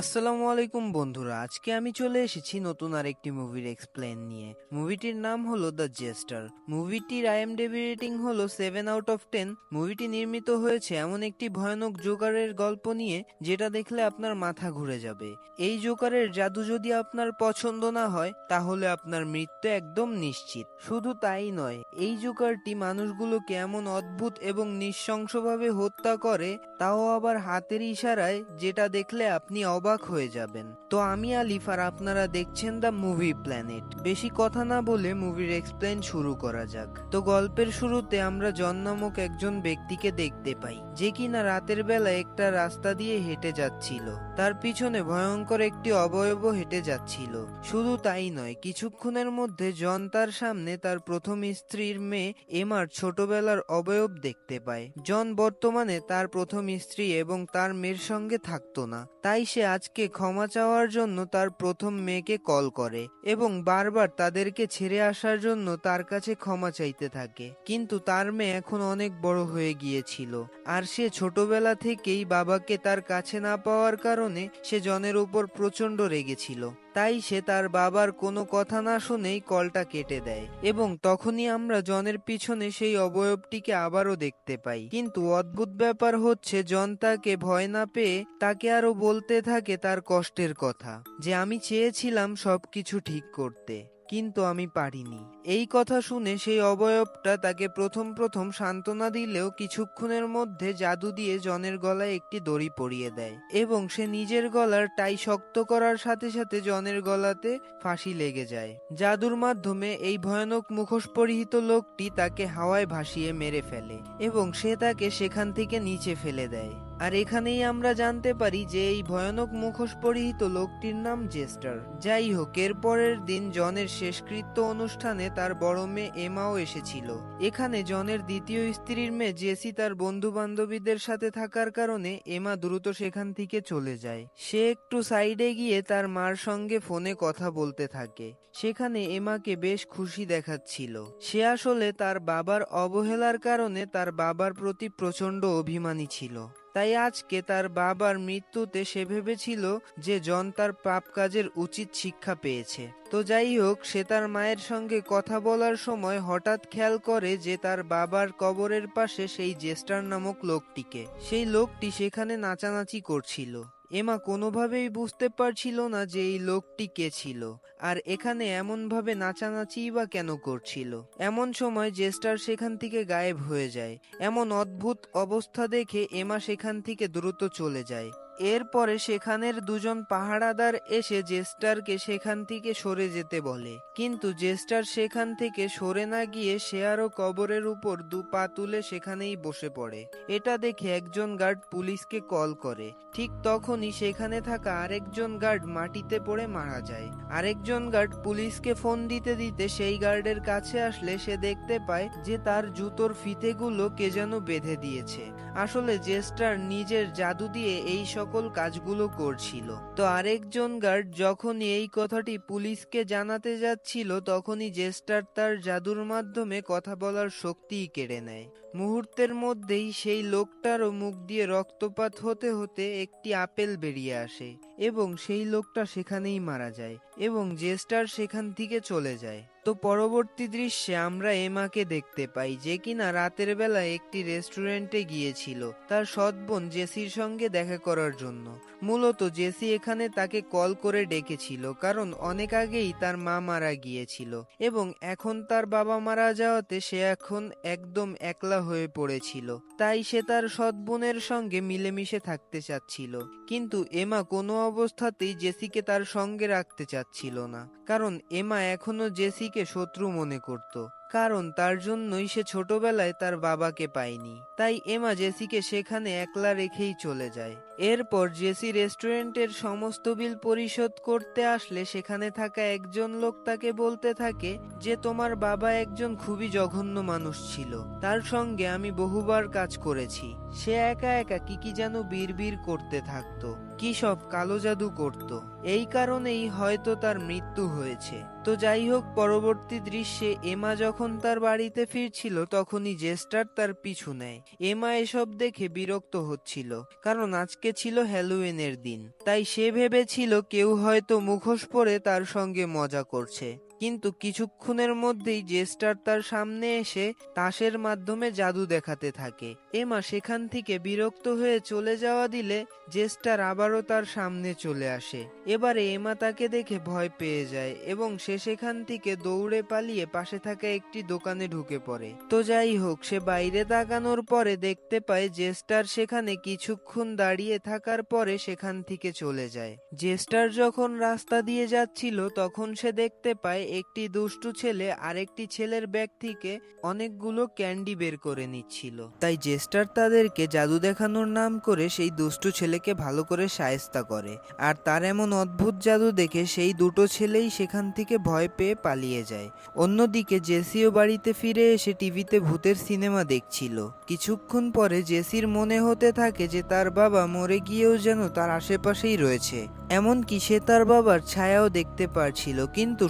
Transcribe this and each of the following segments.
আসসালামু আলাইকুম, বন্ধুরা। আজকে আমি চলে এসেছি নতুন আরেকটি মুভির এক্সপ্লেন নিয়ে। মুভিটির নাম হলো দ্য জেস্টার মুভিটির আইএমডিবি রেটিং হলো সেভেন আউট অফ টেন মুভিটি নির্মিত হয়েছে এমন একটি ভয়ানক জোকারের গল্প নিয়ে, যেটা দেখলে আপনার মাথা ঘুরে যাবে। এই জোকারের জাদু যদি আপনার পছন্দ না হয়, তাহলে আপনার মৃত্যু একদম নিশ্চিত। শুধু তাই নয়, এই জোকারটি মানুষগুলোকে এমন অদ্ভুত এবং নিঃশংসভাবে হত্যা করে, তাও আবার হাতের ইশারায়, যেটা দেখলে আপনি অবাক হয়ে যাবেন। তো আমি আলিফ আর আপনারা দেখছেন দ্য মুভি প্ল্যানেট। বেশি কথা না বলে মুভির এক্সপ্লেন শুরু করা যাক। তো গল্পের শুরুতে আমরা জন নামক একজন ব্যক্তিকে দেখতে পাই, যে কিনা রাতের বেলা একটা রাস্তা দিয়ে হেঁটে যাচ্ছিল। তার পিছনে ভয়ঙ্কর একটি অবয়ব হেঁটে যাচ্ছিল। শুধু তাই নয়, কিছুক্ষণের মধ্যে জন তার সামনে তার প্রথম স্ত্রীর মেয়ে এমার ছোটবেলার অবয়ব দেখতে পায়। জন বর্তমানে তার প্রথম স্ত্রী এবং তার মেয়ের সঙ্গে থাকতো না। তাই সে আজকে ক্ষমা চাওয়ার জন্য তার প্রথম মেয়েকে কল করে এবং বারবার তাদেরকে ছেড়ে আসার জন্য তার কাছে ক্ষমা চাইতে থাকে। কিন্তু তার মেয়ে এখন অনেক বড় হয়ে গিয়েছিল আর সে ছোটবেলা থেকেই বাবাকে তার কাছে না পাওয়ার কারণে সে জনের উপর প্রচণ্ড রেগেছিল। তাই সে তার বাবার কোনো কথা না শুনেই কলটা কেটে দেয় এবং তখনই আমরা জনের পিছনে সেই অবয়বটিকে আবারও দেখতে পাই। কিন্তু অদ্ভুত ব্যাপার হচ্ছে, জন তাকে ভয় না পেয়ে তাকে আরও বলতে থাকে তার কষ্টের কথা, যে আমি চেয়েছিলাম সবকিছু ঠিক করতে। কিন্তু আমি পারিনি। এই কথা শুনে সেই অবয়বটা তাকে প্রথম প্রথম সান্ত্বনা দিলেও কিছুক্ষণের মধ্যে জাদু দিয়ে জনের গলায় একটি দড়ি পরিয়ে দেয় এবং সে নিজের গলার টাই শক্ত করার সাথে সাথে জনের গলাতে ফাঁসি লেগে যায়। জাদুর মাধ্যমে এই ভয়ানক মুখোশ পরিহিত লোকটি তাকে হাওয়ায় ভাসিয়ে মেরে ফেলে এবং সে তাকে সেখান থেকে নিচে ফেলে দেয়। আর এখানেই আমরা জানতে পারি যে এই ভয়ানক মুখোশ পরিহিত লোকটির নাম জেস্টার। যাই হোক এর পরের দিন জনের শেষকৃত্য অনুষ্ঠানে তার বড় মেয়ে এমাও এসেছিল। এখানে জনের দ্বিতীয় স্ত্রীর মেয়ে জেসি তার বন্ধু বান্ধবীদের সাথে থাকার কারণে এমা দ্রুত সেখান থেকে চলে যায়। সে একটু সাইডে গিয়ে তার মার সঙ্গে ফোনে কথা বলতে থাকে। সেখানে এমাকে বেশ খুশি দেখাচ্ছিল। সে আসলে তার বাবার অবহেলার কারণে তার বাবার প্রতি প্রচণ্ড অভিমানী ছিল। তাই আজকে তার বাবার মৃত্যুতে সে ভেবেছিল যে জন তার পাপ কাজের উচিত শিক্ষা পেয়েছে। তো যাই হোক, সে তার মায়ের সঙ্গে কথা বলার সময় হঠাৎ খেয়াল করে যে তার বাবার কবরের পাশে সেই জেস্টার নামক লোকটিকে। সেই লোকটি সেখানে নাচানাচি করছিল। এমা কোনোভাবেই বুঝতে পারছিল না যে এই লোকটি কে ছিল, আর এখানে এমনভাবে নাচানাচি বা কেন করছিল। এমন সময় জেস্টার সেখান থেকে গায়েব হয়ে যায়। এমন অদ্ভুত অবস্থা দেখে এমা সেখান থেকে দ্রুত চলে যায়। এরপরে সেখানের দুজন পাহারাদার এসে জেস্টারকে সেখান থেকে সরে যেতে বলে। কিন্তু জেস্টার সেখান থেকে সরে না গিয়ে সে আরও কবরের উপর দু পা তুলে সেখানেই বসে পড়ে। এটা দেখে একজন গার্ড পুলিশকে কল করে। ঠিক তখনই সেখানে থাকা আরেকজন গার্ড মাটিতে পড়ে মারা যায়। আরেকজন গার্ড পুলিশকে ফোন দিতে দিতে সেই গার্ডের কাছে আসলে সে দেখতে পায় যে তার জুতোর ফিতেগুলো কে যেন বেঁধে দিয়েছে। আসলে জেস্টার নিজের জাদু দিয়ে এই সকল কাজগুলো করছিল। তো আরেকজন গার্ড যখন এই কথাটি পুলিশকে জানাতে যাচ্ছিল, তখনই জেস্টার তার জাদুর মাধ্যমে কথা বলার শক্তিই কেড়ে নেয়। মুহূর্তের মধ্যেই সেই লোকটারও মুখ দিয়ে রক্তপাত হতে হতে একটি আপেল বেরিয়ে আসে এবং সেই লোকটা সেখানেই মারা যায় এবং জেস্টার সেখান থেকে চলে যায়। তো পরবর্তী দৃশ্যে আমরা এমাকে দেখতে পাই যে কিনা রাতের বেলা একটি রেস্টুরেন্টে গিয়েছিল তার সৎ বোন জেসির সঙ্গে দেখা করার জন্য। মূলত জেসি এখানে তাকে কল করে ডেকেছিল কারণ অনেক আগেই তার মা মারা গিয়েছিল এবং এখন তার বাবা মারা যাওয়াতে সে এখন একদম একলা হয়ে পড়েছিল। তাই সে তার সৎ বোনের সঙ্গে মিলেমিশে থাকতে চাচ্ছিল। কিন্তু এমা কোনো অবস্থাতেই জেসিকে তার সঙ্গে রাখতে চাচ্ছিল না। কারণ এমা এখনও জেসিকে শত্রু মনে করত। কারণ তার জন্যই সে ছোটবেলায় তার বাবাকে পায়নি। তাই এমা জেসিকে সেখানে একলা রেখেই চলে যায়। এরপর জেসি রেস্টুরেন্টের সমস্ত বিল পরিশোধ করতে আসলে সেখানে থাকা একজন লোক তাকে বলতে থাকে যে, তোমার বাবা একজন খুবই জঘন্য মানুষ ছিল। তার সঙ্গে আমি বহুবার কাজ করেছি। সে একা একা কি কি যেন বিড়বিড় করতে থাকতো। কি সব কালো জাদু করত। এই কারণেই হয়তো তার মৃত্যু হয়েছে। তো যাই হোক, পরবর্তী দৃশ্যে এমা যখন তার বাড়িতে ফিরছিল, তখনই জেস্টার তার পিছু নেয়। এমা এসব দেখে বিরক্ত হচ্ছিল, কারণ আজকে ছিল হ্যালোয়েনের দিন। তাই সে ভেবেছিল কেউ হয়তো মুখোশ পরে তার সঙ্গে মজা করছে। কিন্তু কিছুক্ষণের মধ্যেই জেস্টার তার সামনে এসে তাসের মাধ্যমে জাদু দেখাতে থাকে। এমা সেখান থেকে বিরক্ত হয়ে চলে যাওয়া দিলে জেস্টার আবারও তার সামনে চলে আসে। এবারে এমা তাকে দেখে ভয় পেয়ে যায় এবং সে সেখান থেকে দৌড়ে পালিয়ে পাশে থাকা একটি দোকানে ঢুকে পড়ে। তো যাই হোক, সে বাইরে তাকানোর পরে দেখতে পায় জেস্টার সেখানে কিছুক্ষণ দাঁড়িয়ে থাকার পরে সেখান থেকে চলে যায়। জেস্টার যখন রাস্তা দিয়ে যাচ্ছিল, তখন সে দেখতে পায় একটি দুষ্টু ছেলে আরেকটি ছেলের ব্যাগ থেকে অনেকগুলো ক্যান্ডি বের করে নিচ্ছিল। তাই জেস্টার তাদেরকে জাদু দেখানোর নাম করে সেই দুষ্টু ছেলেকে ভালো করে সায়স্তা করে। আর তার এমন অদ্ভুত জাদু দেখে সেই দুটো ছেলেই সেখান থেকে ভয় পেয়ে পালিয়ে যায়। অন্যদিকে জেসিও বাড়িতে ফিরে এসে টিভিতে ভূতের সিনেমা দেখছিল। কিছুক্ষণ পরে জেসির মনে হতে থাকে যে তার বাবা মরে গিয়েও যেন তার আশেপাশেই রয়েছে। এমনকি সে তার বাবার ছায়াও দেখতে পারছিল, কিন্তু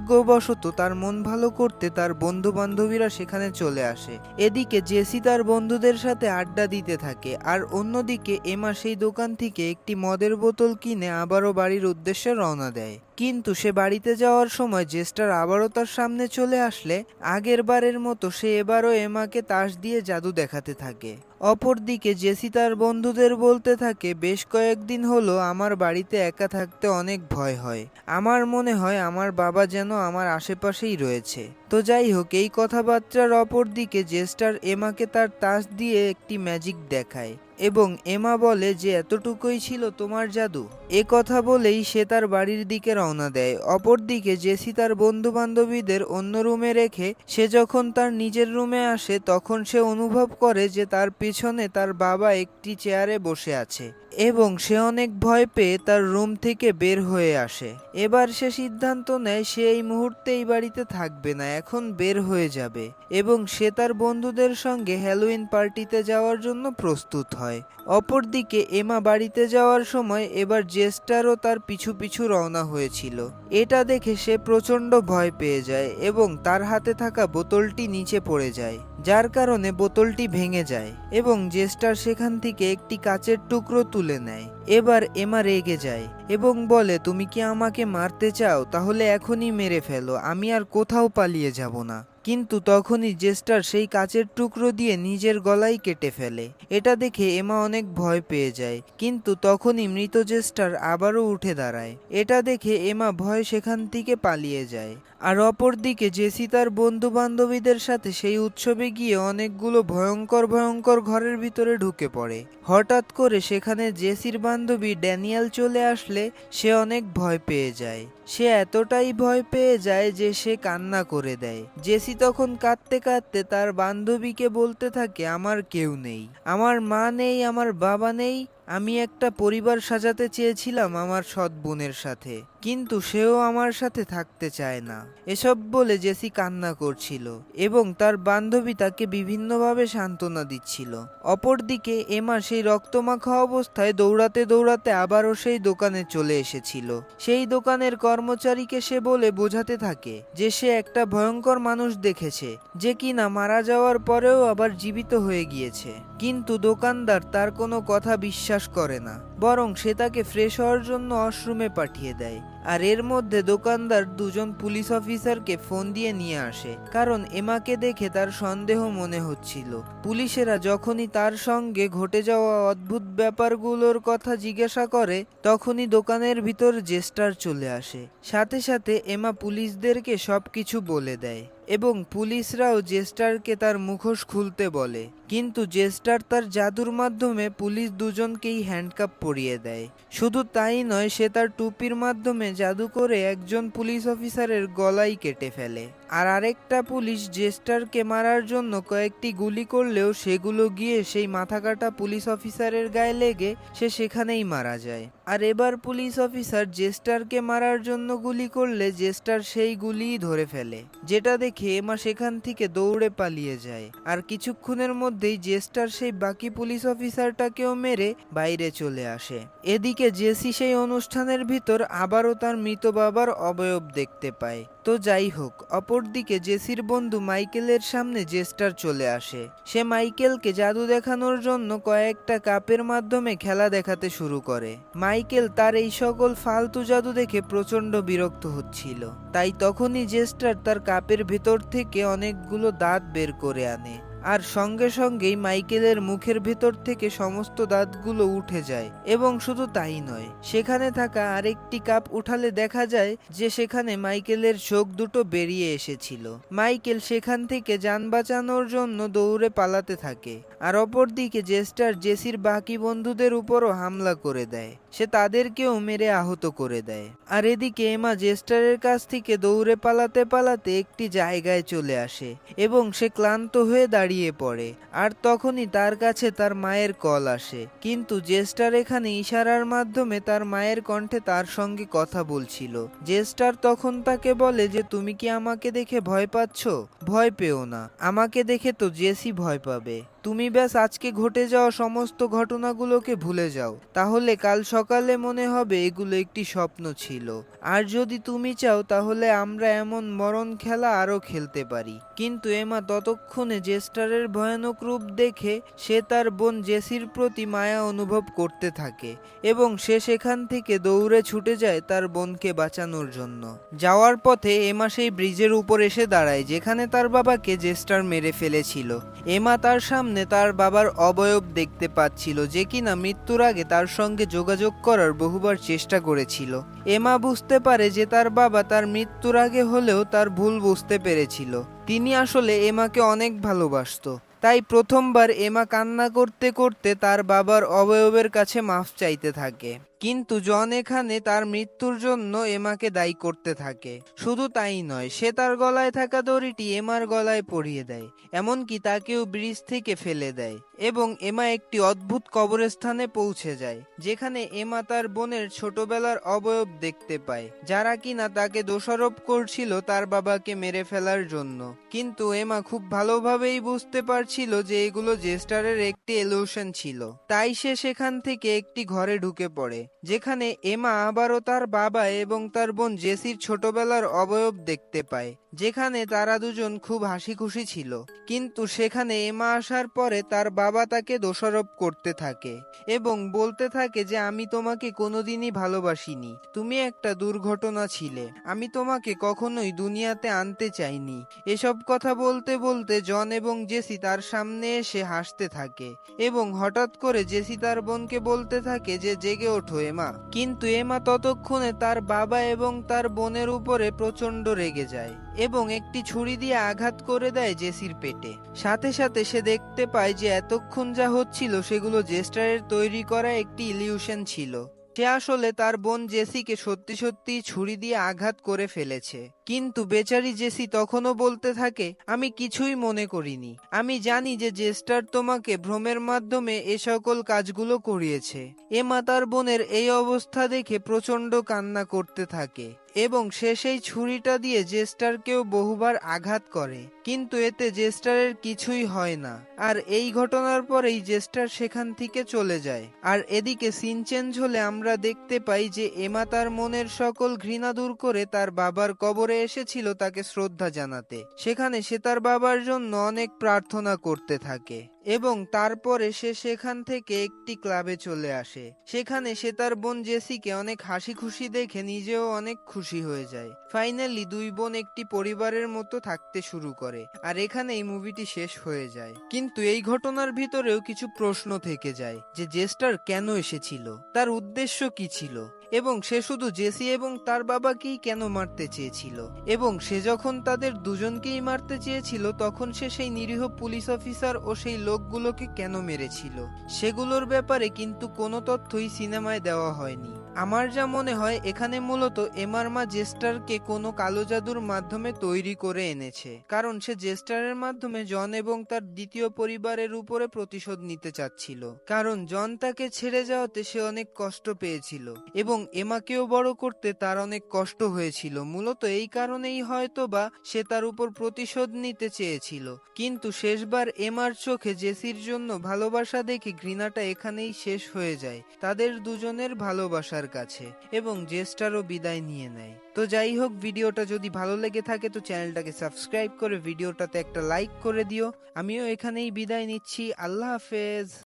সৌভাগ্যবশত তার মন ভালো করতে তার বন্ধু বান্ধবীরা সেখানে চলে আসে। এদিকে জেসি তার বন্ধুদের সাথে আড্ডা দিতে থাকে আর অন্যদিকে এমা সেই দোকান থেকে একটি মদের বোতল কিনে আবারও বাড়ির উদ্দেশ্যে রওনা দেয়। কিন্তু সে বাড়িতে যাওয়ার সময় জেস্টার আবারও তার সামনে চলে আসলে, আগের বারের মতো সে এবারও এমাকে তাস দিয়ে জাদু দেখাতে থাকে। অপরদিকে জেসি তার বন্ধুদের বলতে থাকে, বেশ কয়েকদিন হলো আমার বাড়িতে একা থাকতে অনেক ভয় হয়। আমার মনে হয় আমার বাবা যেন আমার আশেপাশেই রয়েছে। তো যাই হোক, এই কথাবার্তার অপরদিকে জেস্টার এমাকে তার তাস দিয়ে একটি ম্যাজিক দেখায়। এবং এমা বলে, যে এতটুকুই ছিল তোমার জাদু, এ কথা বলেই সে তার বাড়ির দিকে রওনা দেয়। অপরদিকে জেসি তার বন্ধু বান্ধবীদের অন্য রুমে রেখে, সে যখন তার নিজের রুমে আসে, তখন সে অনুভব করে যে তার পিছনে তার বাবা একটি চেয়ারে বসে আছে। এবং সে অনেক ভয় পেয়ে তার রুম থেকে বের হয়ে আসে। এবার সে সিদ্ধান্ত নেয় সে এই মুহূর্তে এই বাড়িতে থাকবে না, এখন বের হয়ে যাবে এবং সে তার বন্ধুদের সঙ্গে হ্যালোইন পার্টিতে যাওয়ার জন্য প্রস্তুত হয়। অপরদিকে এমা বাড়িতে যাওয়ার সময় এবার জেস্টারও তার পিছু পিছু রওনা হয়েছিল। এটা দেখে সে প্রচণ্ড ভয় পেয়ে যায় এবং তার হাতে থাকা বোতলটি নিচে পড়ে যায়, যার কারণে বোতলটি ভেঙে যায় এবং জেস্টার সেখান থেকে একটি কাচের টুকরো তুলে নেয়। এবার এমা রেগে যায় এবং বলে, তুমি কি আমাকে মারতে চাও? তাহলে এখনই মেরে ফেলো। আমি আর কোথাও পালিয়ে যাব না। কিন্তু তখনই জেস্টার সেই কাচের টুকরো দিয়ে নিজের গলাই কেটে ফেলে। এটা দেখে এমা অনেক ভয় পেয়ে যায়। কিন্তু তখনই মৃত জেস্টার আবারও উঠে দাঁড়ায়। এটা দেখে এমা ভয় সেখান থেকে পালিয়ে যায়। আর অপরদিকে জেসি তার বন্ধু বান্ধবীদের সাথে সেই উৎসবে গিয়ে অনেকগুলো ভয়ঙ্কর ভয়ঙ্কর ঘরের ভিতরে ঢুকে পড়ে। হঠাৎ করে সেখানে জেসির বান্ধবী ড্যানিয়াল চলে আসলে সে অনেক ভয় পেয়ে যায়। সে এতটাই ভয় পেয়ে যায় যে সে কান্না করে দেয়। জেসি তখন কাঁদতে কাঁদতে তার বান্ধবীকে বলতে থাকে, আমার কেউ নেই। আমার মা নেই, আমার বাবা নেই আমি একটা পরিবার সাজাতে চেয়েছিলাম আমার সৎ বোনের সাথে, কিন্তু সেও আমার সাথে থাকতে চায় না। এসব বলে জেসি কান্না করছিল এবং তার বান্ধবী তাকে বিভিন্নভাবে সান্ত্বনা দিচ্ছিল। অপরদিকে এমা সেই রক্তমাখা অবস্থায় দৌড়াতে দৌড়াতে আবারও সেই দোকানে চলে এসেছিল। সেই দোকানের কর্মচারীকে সে বলে বোঝাতে থাকে যে সে একটা ভয়ঙ্কর মানুষ দেখেছে, যে কিনা মারা যাওয়ার পরেও আবার জীবিত হয়ে গিয়েছে। কিন্তু দোকানদার তার কোনো কথা বিশ্বাস করে না। বরং সে তাকে ফ্রেশ হওয়ার জন্য ওয়াশরুমে পাঠিয়ে দেয়। আর এর মধ্যে দোকানদার দুজন পুলিশ অফিসারকে ফোন দিয়ে নিয়ে আসে। কারণ এমাকে দেখে তার সন্দেহ মনে হচ্ছিল। পুলিশেরা যখনই তার সঙ্গে ঘটে যাওয়া অদ্ভুত ব্যাপারগুলোর কথা জিজ্ঞাসা করে, তখনই দোকানের ভিতর জেস্টার চলে আসে। সাথে সাথে এমা পুলিশদেরকে সবকিছু বলে দেয় এবং পুলিশরাও জেস্টারকে তার মুখোশ খুলতে বলে। কিন্তু জেস্টার তার জাদুর মাধ্যমে পুলিশ দুজনকেই হ্যান্ডকাপ পরিয়ে দেয়। শুধু তাই নয়, সে তার টুপির মাধ্যমে জাদু করে একজন পুলিশ অফিসারের গলাই কেটে ফেলে। আর আরেকটা পুলিশ জেস্টারকে মারার জন্য কয়েকটি গুলি করলেও সেগুলো গিয়ে সেই মাথাকাটা পুলিশ অফিসারের গায়ে লেগে সে সেখানেই মারা যায়। আর এবার পুলিশ অফিসার জেস্টারকে মারার জন্য গুলি করলে জেস্টার সেই গুলিই ধরে ফেলে, যেটা দেখে এমা সেখান থেকে দৌড়ে পালিয়ে যায়। আর কিছুক্ষণের মধ্যে মধ্যেই জেস্টার সেই বাকি পুলিশ অফিসারটাকেও মেরে বাইরে চলে আসে। এদিকে জেসি সেই অনুষ্ঠানের ভিতর আবারও তার মৃত বাবার অবয়ব দেখতে পায়। তো যাই হোক, অপরদিকে জেসির বন্ধু মাইকেলের সামনে জেস্টার চলে আসে। সে মাইকেলকে জাদু দেখানোর জন্য কয়েকটা কাপের মাধ্যমে খেলা দেখাতে শুরু করে। মাইকেল তার এই সকল ফালতু জাদু দেখে প্রচণ্ড বিরক্ত হচ্ছিল। তাই তখনই জেস্টার তার কাপের ভেতর থেকে অনেকগুলো দাঁত বের করে আনে। আর সঙ্গে সঙ্গেই মাইকেলের মুখের ভেতর থেকে সমস্ত দাঁতগুলো উঠে যায়। এবং শুধু তাই নয়, সেখানে থাকা আরেকটি কাপ উঠালে দেখা যায় যে সেখানে মাইকেলের চোখ দুটো বেরিয়ে এসেছিল। মাইকেল সেখান থেকে যান বাঁচানোর জন্য দৌড়ে পালাতে থাকে আর অপরদিকে জেস্টার জেসির বাকি বন্ধুদের উপরও হামলা করে দেয়। সে তাদেরকেও মেরে আহত করে দেয়। আর এদিকে এমা জেস্টারের কাছ থেকে দৌড়ে পালাতে পালাতে একটি জায়গায় চলে আসে এবং সে ক্লান্ত হয়ে দাঁড়িয়ে পড়ে। আর তখনই তার কাছে তার মায়ের কল আসে। কিন্তু জেস্টার এখানে ইশারার মাধ্যমে তার মায়ের কণ্ঠে তার সঙ্গে কথা বলছিল। জেস্টার তখন তাকে বলে যে, তুমি কি আমাকে দেখে ভয় পাচ্ছ? ভয় পেও না। আমাকে দেখে তো জেসি ভয় পাবে। তুমি ব্যাস আজকে ঘটে যাওয়া সমস্ত ঘটনাগুলোকে ভুলে যাও। তাহলে কাল সকালে মনে হবে এগুলো একটি স্বপ্ন ছিল। আর যদি তুমি চাও, তাহলে আমরা এমন মরণ খেলা আরও খেলতে পারি। কিন্তু এমা ততক্ষণে জেস্টারের ভয়ানক রূপ দেখে সে তার বোন জেসির প্রতি মায়া অনুভব করতে থাকে এবং সে সেখান থেকে দৌড়ে ছুটে যায় তার বোনকে বাঁচানোর জন্য। যাওয়ার পথে এমা সেই ব্রিজের উপর এসে দাঁড়ায়, যেখানে তার বাবাকে জেস্টার মেরে ফেলেছিল। এমা তার সামনে তার বাবার অবয়ব দেখতে পাচ্ছিল যে কিনা মৃত্যুর আগে তার সঙ্গে যোগাযোগ করার বহুবার চেষ্টা করেছিল। এমা বুঝতে পারে যে তার বাবা তার মৃত্যুর আগে হলেও তার ভুল বুঝতে পেরেছিল। তিনি আসলে এমাকে অনেক ভালোবাসত। তাই প্রথমবার এমা কান্না করতে করতে তার বাবার অবয়বের কাছে মাফ চাইতে থাকে। কিন্তু জন এখানে তার মৃত্যুর জন্য এমাকে দায়ী করতে থাকে। শুধু তাই নয়, সে তার গলায় থাকা দড়িটি এমার গলায় পরিয়ে দেয়, এমনকি তাকেও ব্রিজ থেকে ফেলে দেয় এবং এমা একটি অদ্ভুত কবরস্থানে পৌঁছে যায়, যেখানে এমা তার বোনের ছোটবেলার অবয়ব দেখতে পায়, যারা কিনা তাকে দোষারোপ করছিল তার বাবাকে মেরে ফেলার জন্য। কিন্তু এমা খুব ভালোভাবেই বুঝতে পারছিল যে এগুলো জেস্টারের একটি এলোশন ছিল। তাই সে সেখান থেকে একটি ঘরে ঢুকে পড়ে। যেখানে এমা আবারও তার বাবা এবং তার বোন জেসির ছোটবেলার অবয়ব দেখতে পায়। যেখানে তারা দুজন খুব হাসি খুশি ছিল। কিন্তু সেখানে এমা আসার পরে তার বাবা তাকে দোষারোপ করতে থাকে এবং বলতে থাকে যে, আমি তোমাকে কোনোদিনই ভালোবাসিনি। তুমি একটা দুর্ঘটনা ছিলে। আমি তোমাকে কখনোই দুনিয়াতে আনতে চাইনি। এসব কথা বলতে বলতে জন এবং জেসি তার সামনে এসে হাসতে থাকে এবং হঠাৎ করে জেসি তার বোনকে বলতে থাকে যে, জেগে ওঠো এমা। কিন্তু এমা ততক্ষণে তার বাবা এবং তার বোনের উপরে প্রচণ্ড রেগে যায়। এবং একটি ছুরি দিয়ে আঘাত করে দেয় জেসির পেটে। সাথে সাথে সে দেখতে পায় যে এতক্ষণ যা হচ্ছিল সেগুলো জেস্টারের তৈরি করা একটি ইলিউশন ছিল। সে আসলে তার বোন জেসিকে সত্যি সত্যি ছুরি দিয়ে আঘাত করে ফেলেছে। কিন্তু বেচারি জেসি তখনও বলতে থাকে, আমি কিছুই মনে করিনি। আমি জানি যে জেস্টার তোমাকে ভ্রমের মাধ্যমে এ সকল কাজগুলো করিয়েছে। এমা তার বোনের এই অবস্থা দেখে প্রচণ্ড কান্না করতে থাকে। এবং সে সেই ছুরিটা দিয়ে জেস্টারকেও বহুবার আঘাত করে। কিন্তু এতে জেস্টারের কিছুই হয় না। আর এই ঘটনার পরেই জেস্টার সেখান থেকে চলে যায়। আর এদিকে সিন চেঞ্জ হলে আমরা দেখতে পাই যে এমা তার মনের সকল ঘৃণা দূর করে তার বাবার কবরে এসেছিল তাকে শ্রদ্ধা জানাতে। সেখানে সে তার বাবার জন্য অনেক প্রার্থনা করতে থাকে। এবং তারপরে সে সেখান থেকে একটি ক্লাবে চলে আসে। সেখানে সে তার বোন জেসিকে অনেক হাসি খুশি দেখে নিজেও অনেক খুশি হয়ে যায়। ফাইনালি দুই বোন একটি পরিবারের মতো থাকতে শুরু করে আর এখানে এই মুভিটি শেষ হয়ে যায়। কিন্তু এই ঘটনার ভিতরেও কিছু প্রশ্ন থেকে যায় যে জেস্টার কেন এসেছিল? তার উদ্দেশ্য কি ছিল? এবং সে শুধু জেসি এবং তার বাবাকেই কেন মারতে চেয়েছিল? এবং সে যখন তাদের দুজনকেই মারতে চেয়েছিল, তখন সে সেই নিরীহ পুলিশ অফিসার ও সেই লোকগুলোকে কেন মেরেছিল? সেগুলোর ব্যাপারে কিন্তু কোনো তথ্যই সিনেমায় দেওয়া হয়নি। আমার যা মনে হয়, এখানে মূলত এমার মা জেস্টারকে কোনো কালো জাদুর মাধ্যমে তৈরি করে এনেছে। কারণ সে জেস্টারের মাধ্যমে জন এবং তার দ্বিতীয় পরিবারের উপরে প্রতিশোধ নিতে চাচ্ছিল। কারণ জন তাকে ছেড়ে যাওয়াতে সে অনেক কষ্ট পেয়েছিল এবং এমাকেও বড় করতে তার অনেক কষ্ট হয়েছিল। মূলত এই কারণেই হয়তো বা সে তার উপর প্রতিশোধ নিতে চেয়েছিল। কিন্তু শেষবার এমার চোখে জেসির জন্য ভালোবাসা দেখে ঘৃণাটা এখানেই শেষ হয়ে যায়। তাদের দুজনের ভালোবাসার কাছে এবং জেস্টারও বিদায় নিয়ে নেয়। তো যাই হোক, ভিডিওটা যদি ভালো লেগে থাকে তো চ্যানেলটাকে সাবস্ক্রাইব করে ভিডিওটাতে একটা লাইক করে দিও। আমিও এখানেই বিদায় নিচ্ছি। আল্লাহ হাফেজ।